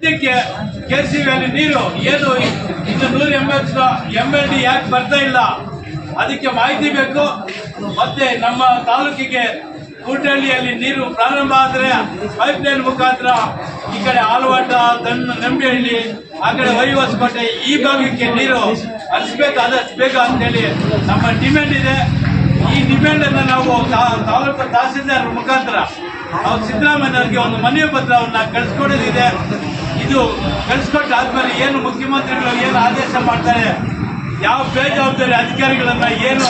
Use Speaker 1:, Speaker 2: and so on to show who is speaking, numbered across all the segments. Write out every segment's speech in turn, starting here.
Speaker 1: ಇದಕ್ಕೆ K C valley ನೀರು ಏನು? ಇನ್ನು ನೂರ ಎಂಬತ್ತು ಎಚ್ ಎಂ ಎಲ್ ಡಿ ಯಾಕೆ ಬರ್ತಾ ಇಲ್ಲ? ಅದಕ್ಕೆ ಮಾಹಿತಿ ಬೇಕು. ಮತ್ತೆ ನಮ್ಮ ತಾಲೂಕಿಗೆ ಕೂಟಹಳ್ಳಿಯಲ್ಲಿ ನೀರು ಪ್ರಾರಂಭ ಆದರೆ ಪೈಪ್ ಲೈನ್ ಮುಖಾಂತರ ಈ ಕಡೆ ಆಲವಾಟ ನಂಬೆ ನಂಬಿಹಳ್ಳಿ, ಆ ಕಡೆ ಹೊಸಕೋಟೆ ಈ ಭಾಗಕ್ಕೆ ನೀರು ಹರಿಸ್ಬೇಕು ಆದಷ್ಟು ಬೇಗ ಅಂತೇಳಿ ನಮ್ಮ ಡಿಮ್ಯಾಂಡ್ ಇದೆ. ಈ ಡಿಮ್ಯಾಂಡನ್ನು ನಾವು ತಾಲೂಕು ತಹಸೀಲ್ದಾರ್ ಮುಖಾಂತರ ನಾವು ಸಿದ್ದರಾಮಯ್ಯವ್ರಿಗೆ ಒಂದು ಮನವಿ ಪತ್ರವನ್ನು ಕಳಿಸ್ಕೊಡೋದಿದೆ. ಇದು ಕಳಿಸ್ಕೊಟ್ಟಾದ್ಮೇಲೆ ಏನು ಮುಖ್ಯಮಂತ್ರಿಗಳು ಏನು ಆದೇಶ ಮಾಡ್ತಾರೆ, ಯಾವ ಬೇಜವಾಬ್ದಾರಿ ಅಧಿಕಾರಿಗಳನ್ನ ಏನು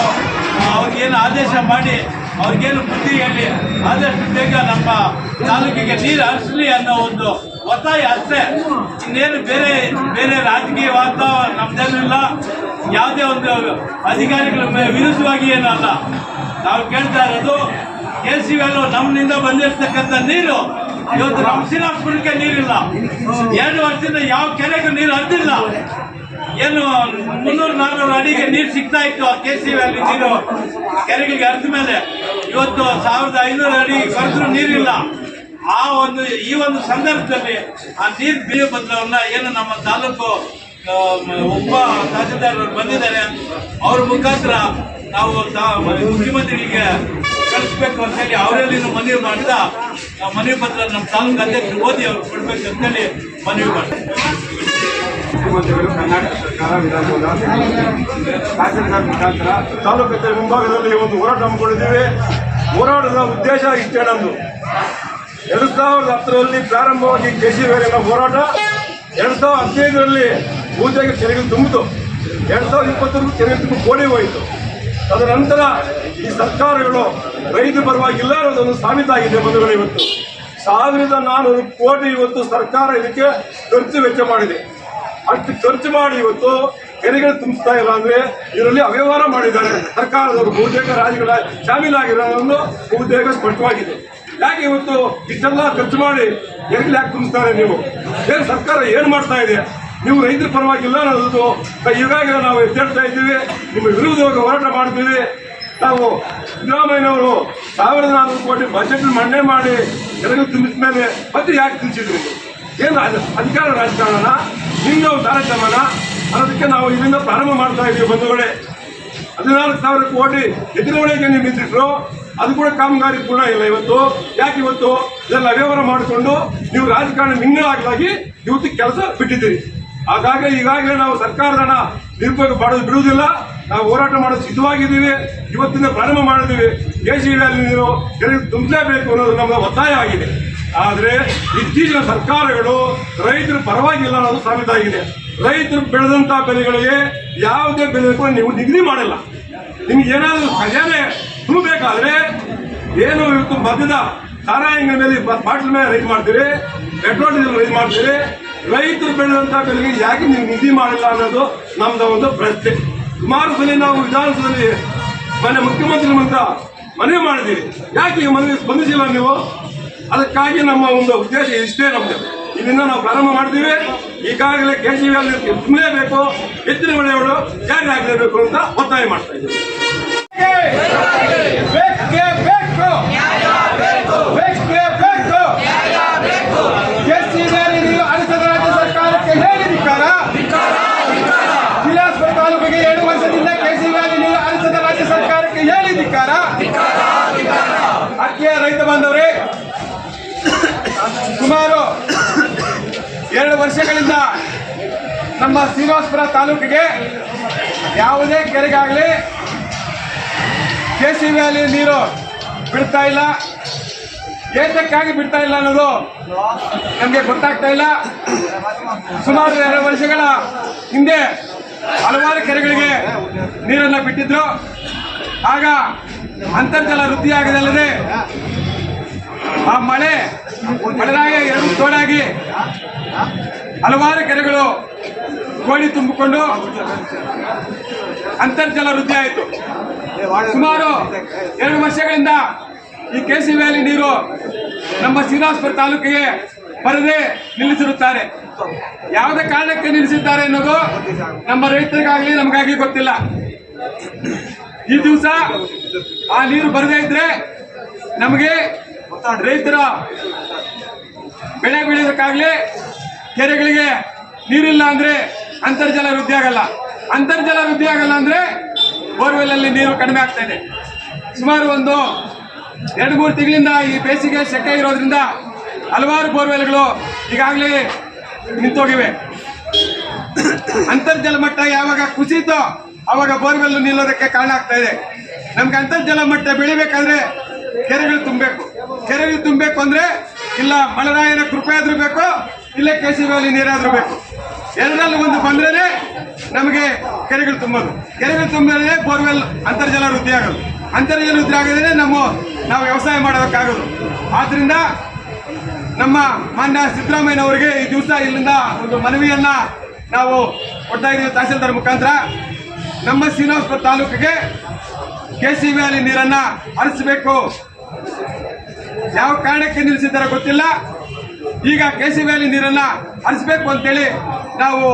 Speaker 1: ಅವ್ರಿಗೇನು ಆದೇಶ ಮಾಡಿ, ಅವ್ರಿಗೇನು ಬುದ್ಧಿ ಹೇಳಿ, ಆದಷ್ಟು ಬೇಗ ನಮ್ಮ ತಾಲೂಕಿಗೆ ನೀರು ಹರಿಸಲಿ ಅನ್ನೋ ಒಂದು ಒತ್ತಾಯ ಅಷ್ಟೇ. ಇನ್ನೇನು ಬೇರೆ ಬೇರೆ ರಾಜಕೀಯ ವಾತಾವರಣ ನಮ್ದೇನಿಲ್ಲ. ಯಾವುದೇ ಒಂದು ಅಧಿಕಾರಿಗಳ ವಿರುದ್ಧವಾಗಿ ಏನಲ್ಲ ನಾವು ಕೇಳ್ತಾ ಇರೋದು ಕೆ ಸಿ ವ್ಯಾಲು ನಮ್ಮಿಂದ ಬಂದಿರತಕ್ಕಂಥ ನೀರು ಇವತ್ತು ನಮ್ಮ ಹಾಸ್ಪಿಟಲ್ಗೆ ನೀರಿಲ್ಲ. ಎರಡು ವರ್ಷದಿಂದ ಯಾವ ಕೆರೆಗೂ ನೀರು ಹರಿದಿಲ್ಲ. ಏನು ಮುನ್ನೂರು ನಾನ್ನೂರು ಅಡಿಗೆ ನೀರು ಸಿಗ್ತಾ ಇತ್ತು ಕೆ ಸಿ ವ್ಯಾಲಿ ನೀರು ಕೆರೆಗಳಿಗೆ ಹರಿದ ಮೇಲೆ. ಇವತ್ತು ಸಾವಿರದ ಐನೂರು ಅಡಿ ಕರೆದ್ರು ನೀರಿಲ್ಲ. ಆ ಒಂದು, ಈ ಒಂದು ಸಂದರ್ಭದಲ್ಲಿ ಆ ನೀರು ಬಿಳಿ ಬದಲಾವಣೆ ಏನು ನಮ್ಮ ತಾಲೂಕು ಒಬ್ಬ ತಹಸೀಲ್ದಾರ್ ಬಂದಿದ್ದಾರೆ. ಅವ್ರ ಮುಖಾಂತರ ನಾವು ಮುಖ್ಯಮಂತ್ರಿಗೆ ಕಳಿಸ್ಬೇಕು ಅಂತ ಹೇಳಿ ಅವರಲ್ಲಿ ಮನವಿ ಮಾಡಿದ ಮನವಿ ಪತ್ರ ನಮ್ಮ ತಾಲೂಕು ಅಧ್ಯಕ್ಷರು ಓದಿ ಅವರು ಕೊಡ್ಬೇಕು ಅಂತೇಳಿ ಮನವಿ
Speaker 2: ಮಾಡಿದ್ರು. ಕರ್ನಾಟಕ ಸರ್ಕಾರ, ವಿಧಾನಸೌಧ ಮುಖಾಂತರ ತಾಲೂಕು ಮುಂಭಾಗದಲ್ಲಿ ಒಂದು ಹೋರಾಟ ಹಮ್ಮಿಕೊಂಡಿದ್ದೀವಿ. ಹೋರಾಟದ ಉದ್ದೇಶ ಇಷ್ಟೇ ನಮ್ದು. ಎರಡು ಸಾವಿರದ ಹತ್ತರಲ್ಲಿ ಪ್ರಾರಂಭವಾಗಿ ಕೆ ಸಿ ಹೋರಾಟ, ಎರಡು ಸಾವಿರದ ಹದಿನೈದರಲ್ಲಿ ಪೂಜೆಗೆ ತೆರಿಗೆ ತುಂಬಿತು. ಎರಡು ಸಾವಿರದ ಇಪ್ಪತ್ತರಲ್ಲಿ ತೆರಿಗೆ ತುಂಬ ಕೋಡಿ ಹೋಯಿತು. ನಂತರ ಈ ಸರ್ಕಾರಗಳು ರೈತ ಪರವಾಗಿಲ್ಲ ಅನ್ನೋದೊಂದು ಸಾಬೀತಾಗಿದೆ ಬಂಧುಗಳು ಇವತ್ತು. ಸಾವಿರದ ನಾನ್ನೂರು ಕೋಟಿ ಇವತ್ತು ಸರ್ಕಾರ ಇದಕ್ಕೆ ಖರ್ಚು ವೆಚ್ಚ ಮಾಡಿದೆ. ಅಷ್ಟು ಖರ್ಚು ಮಾಡಿ ಇವತ್ತು ಕೆರೆಗಳು ತುಂಬಿಸ್ತಾ ಇಲ್ಲ ಅಂದ್ರೆ ಇದರಲ್ಲಿ ಅವ್ಯವಹಾರ ಮಾಡಿದ್ದಾರೆ. ಸರ್ಕಾರದವರು ಬಹುತೇಕ ರಾಜ್ಯಗಳ ಶಾಮೀಲಾಗಿರೋದನ್ನು ಬಹುತೇಕ ಸ್ಪಷ್ಟವಾಗಿದೆ. ಯಾಕೆ ಇವತ್ತು ಇಷ್ಟೆಲ್ಲ ಖರ್ಚು ಮಾಡಿ ಕೆರೆಗಳು ಯಾಕೆ ತುಂಬಿಸ್ತಾರೆ ನೀವು? ಏನು ಸರ್ಕಾರ ಏನು ಮಾಡ್ತಾ ಇದೆ? ನೀವು ರೈತರ ಪರವಾಗಿಲ್ಲ ಅನ್ನೋದು ಈಗಾಗಲೇ ನಾವು ಎಚ್ಚರಿಸ್ತಾ ಇದ್ದೀವಿ. ನಿಮ್ಮ ವಿರುದ್ಧವಾಗಿ ಹೋರಾಟ ಮಾಡ್ತೀವಿ. ನಾವು ಸಿದ್ದರಾಮಯ್ಯನವರು ಸಾವಿರದ ನಾಲ್ಕು ಕೋಟಿ ಬಜೆಟ್ ಮಂಡನೆ ಮಾಡಿ ಕೆರೆಗಳು ತುಂಬಿದ ಮೇಲೆ ಮತ್ತೆ ಯಾಕೆ ತಿಳಿಸಿದ್ರಿ? ಏನು ಅಧಿಕಾರ ರಾಜಕಾರಣ ನಿಮ್ದು ತಾರತಮ್ಯನ? ಅನ್ನೋದಕ್ಕೆ ನಾವು ಇಲ್ಲಿಂದ ಪ್ರಾರಂಭ ಮಾಡ್ತಾ ಇದ್ದೀವಿ ಬಂಧುಗಳೇ. ಹದಿನಾಲ್ಕು ಸಾವಿರ ಕೋಟಿ ಎದುರುವಳಿಗೆ ನೀವು ನಿಂತಿಟ್ರು ಅದು ಕೂಡ ಕಾಮಗಾರಿ ಪೂರ್ಣ ಇಲ್ಲ ಇವತ್ತು. ಯಾಕೆ ಇವತ್ತು? ಇದೆಲ್ಲ ಅವ್ಯವಹಾರ ಮಾಡಿಕೊಂಡು ನೀವು ರಾಜಕಾರಣ ಮಿಂಗಳಾಗಲಾಗಿ ಇವತ್ತು ಕೆಲಸ ಬಿಟ್ಟಿದ್ದೀರಿ. ಹಾಗಾಗಿ ಈಗಾಗಲೇ ನಾವು ಸರ್ಕಾರದ ಹಣ ನಿರುಪಯೋಗ ಮಾಡೋದು ಬಿಡುವುದಿಲ್ಲ. ನಾವು ಹೋರಾಟ ಮಾಡಲು ಸಿದ್ಧವಾಗಿದ್ದೀವಿ, ಇವತ್ತಿಂದ ಪ್ರಾರಂಭ ಮಾಡಿದ್ದೀವಿ. ಸಿ ನೀರು ಜನರಿಗೆ ತುಂಬಲೇಬೇಕು ಅನ್ನೋದು ನಮ್ಮ ಒತ್ತಾಯ ಆಗಿದೆ. ಆದರೆ ಇತ್ತೀಚಿನ ಸರ್ಕಾರಗಳು ರೈತರ ಪರವಾಗಿಲ್ಲ ಅನ್ನೋದು ಸಾಬೀತಾಗಿದೆ. ರೈತರು ಬೆಳೆದಂಥ ಬೆಲೆಗಳಿಗೆ ಯಾವುದೇ ಬೆಲೆ ಕೂಡ ನೀವು ನಿಗದಿ ಮಾಡಲ್ಲ. ನಿಮ್ಗೆ ಏನಾದರೂ ಖಜಾನೆ ತುಂಬಬೇಕಾದ್ರೆ ಏನು ಇವತ್ತು ಮದ್ಯದ ಸಾರಾಯಂಗ ಮೇಲೆ ಬಾಟ್ಲ್ ಮೇಲೆ ರೈಸ್ ಮಾಡ್ತೀರಿ, ಪೆಟ್ರೋಲ್ ಡೀಸೆಲ್ ರೈಸ್ ಮಾಡ್ತೀರಿ, ರೈತರು ಬೆಳೆದಂಥ ಬೆಲೆಗೆ ಯಾಕೆ ನೀವು ನಿಧಿ ಮಾಡಿಲ್ಲ ಅನ್ನೋದು ನಮ್ದು ಒಂದು ಪ್ರಶ್ನೆ. ಸುಮಾರು ನಾವು ವಿಧಾನಸಭೆಯಲ್ಲಿ ಮನೆ ಮುಖ್ಯಮಂತ್ರಿ ಅಂತ ಮನವಿ ಮಾಡಿದ್ದೀರಿ ಯಾಕೆ ಈ ಮನವಿ ಸ್ಪಂದಿಸಿಲ್ಲ ನೀವು? ಅದಕ್ಕಾಗಿ ನಮ್ಮ ಒಂದು ಉದ್ದೇಶ ಇಷ್ಟೇ ನಮ್ದು. ಇಲ್ಲಿಂದ ನಾವು ಪ್ರಾರಂಭ ಮಾಡ್ತೀವಿ. ಈಗಾಗಲೇ ಕೆ ಜಿ ತುಂಬಲೇಬೇಕು ಎತ್ತಿನ ಮಳೆಗಳು ಜಾರಿ ಆಗಲೇಬೇಕು ಅಂತ ಒತ್ತಾಯ ಮಾಡ್ತಾ ಇದ್ದೀವಿ.
Speaker 3: ನಮ್ಮ ಶ್ರೀನಿವಾಸಪುರ ತಾಲೂಕಿಗೆ ಯಾವುದೇ ಕೆರೆಗಾಗಲಿ ಕೆ ಸಿ ವ್ಯಾಲಿ ನೀರು ಬಿಡ್ತಾ ಇಲ್ಲ. ಏತಕ್ಕಾಗಿ ಬಿಡ್ತಾ ಇಲ್ಲ ಅನ್ನೋದು ನಮಗೆ ಗೊತ್ತಾಗ್ತಾ ಇಲ್ಲ. ಸುಮಾರು ಎರಡು ವರ್ಷಗಳ ಹಿಂದೆ ಹಲವಾರು ಕೆರೆಗಳಿಗೆ ನೀರನ್ನು ಬಿಟ್ಟಿದ್ರು. ಆಗ ಅಂತರ್ಜಲ ವೃದ್ಧಿಯಾಗದಲ್ಲದೆ ಆ ಮಳೆ ಮಳೆನಾಗೆ ಎರಡು ತೋಡಾಗಿ ಹಲವಾರು ಕೆರೆಗಳು ಕೋಡಿ ತುಂಬಿಕೊಂಡು ಅಂತರ್ಜಲ ವೃದ್ಧಿ ಆಯಿತು. ಸುಮಾರು ಎರಡು ವರ್ಷಗಳಿಂದ ಈ ಕೆ ಸಿ ವ್ಯಾಲಿ ನೀರು ನಮ್ಮ ಶ್ರೀನಿವಾಸಪುರ ತಾಲೂಕಿಗೆ ಬರದೆ ನಿಲ್ಲಿಸಿರುತ್ತಾರೆ. ಯಾವುದೇ ಕಾರಣಕ್ಕೆ ನಿಲ್ಲಿಸಿದ್ದಾರೆ ಅನ್ನೋದು ನಮ್ಮ ರೈತರಿಗಾಗಲಿ ನಮಗಾಗಿ ಗೊತ್ತಿಲ್ಲ. ಈ ದಿವಸ ಆ ನೀರು ಬರದೇ ಇದ್ರೆ ನಮಗೆ ರೈತರ ಬೆಳೆ ಬೆಳೆಯೋದಕ್ಕಾಗಲಿ ಕೆರೆಗಳಿಗೆ ನೀರಿಲ್ಲ ಅಂದ್ರೆ ಅಂತರ್ಜಲ ವೃದ್ಧಿ ಆಗಲ್ಲ. ಅಂತರ್ಜಲ ವೃದ್ಧಿ ಆಗಲ್ಲ ಅಂದ್ರೆ ಬೋರ್ವೆಲ್ ಅಲ್ಲಿ ನೀರು ಕಡಿಮೆ ಆಗ್ತಾ ಇದೆ. ಸುಮಾರು ಒಂದು ಎರಡು ಮೂರು ತಿಂಗಳಿಂದ ಈ ಬೇಸಿಗೆ ಸೆಕೆ ಇರೋದ್ರಿಂದ ಹಲವಾರು ಬೋರ್ವೆಲ್ಗಳು ಈಗಾಗಲೇ ನಿಂತೋಗಿವೆ. ಅಂತರ್ಜಲ ಮಟ್ಟ ಯಾವಾಗ ಕುಸಿತೋ ಅವಾಗ ಬೋರ್ವೆಲ್ ನಿಲ್ಲೋದಕ್ಕೆ ಕಾರಣ ಆಗ್ತಾ ಇದೆ. ನಮ್ಗೆ ಅಂತರ್ಜಲ ಮಟ್ಟ ಬೆಳಿಬೇಕಾದ್ರೆ ಕೆರೆಗಳು ತುಂಬಬೇಕು. ಕೆರೆಗಳು ತುಂಬಬೇಕು ಅಂದ್ರೆ ಇಲ್ಲ ಮಳೆರಾಯನ ಕೃಪೆ ಆದ್ರೂ ಬೇಕು ಇಲ್ಲ ವ್ಯಾಲಿ ನೀರಾದ್ರೂ ಬೇಕು. ಎರಡರಲ್ಲಿ ಒಂದು ಬಂದ್ರೇ ನಮಗೆ ಕೆರೆಗಳು ತುಂಬೋದು. ಕೆರೆಗಳು ತುಂಬಿದ್ರೆ ಬೋರ್ವೆಲ್ ಅಂತರ್ಜಲ ವೃದ್ಧಿ ಆಗೋದು. ಅಂತರ್ಜಲ ವೃದ್ಧಿ ಆಗದೇ ನಮ್ಮ ನಾವು ವ್ಯವಸಾಯ ಮಾಡೋದಕ್ಕಾಗೋದು. ಆದ್ರಿಂದ ನಮ್ಮ ಮಾನ್ಯ ಸಿದ್ದರಾಮಯ್ಯನವರಿಗೆ ಈ ದಿವಸ ಇಲ್ಲಿಂದ ಒಂದು ಮನವಿಯನ್ನ ನಾವು ಕೊಡ್ತಾ ಇದ್ದೀವಿ ತಹಸೀಲ್ದಾರ್ ಮುಖಾಂತರ. ನಮ್ಮ ಶ್ರೀನಿವಾಸಪುರ ತಾಲೂಕಿಗೆ ಕೆ ಸಿ ವ್ಯಾಲಿ ನೀರನ್ನ ಹರಿಸಬೇಕು. ಯಾವ ಕಾರಣಕ್ಕೆ ನಿಲ್ಲಿಸಿದ್ದಾರೆ ಗೊತ್ತಿಲ್ಲ. ಈಗ ಕೆ ಸಿ ವ್ಯಾಲಿ ನೀರನ್ನ ಹರಿಸಬೇಕು ಅಂತೇಳಿ ನಾವು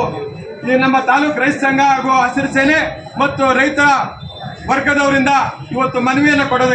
Speaker 3: ನಮ್ಮ ತಾಲೂಕು ರೈತ ಸಂಘ ಹಾಗೂ ಹಸಿರು ಸೇನೆ ಮತ್ತು ರೈತರ ವರ್ಗದವರಿಂದ ಇವತ್ತು ಮನವಿಯನ್ನು ಕೊಡೋದಕ್ಕೆ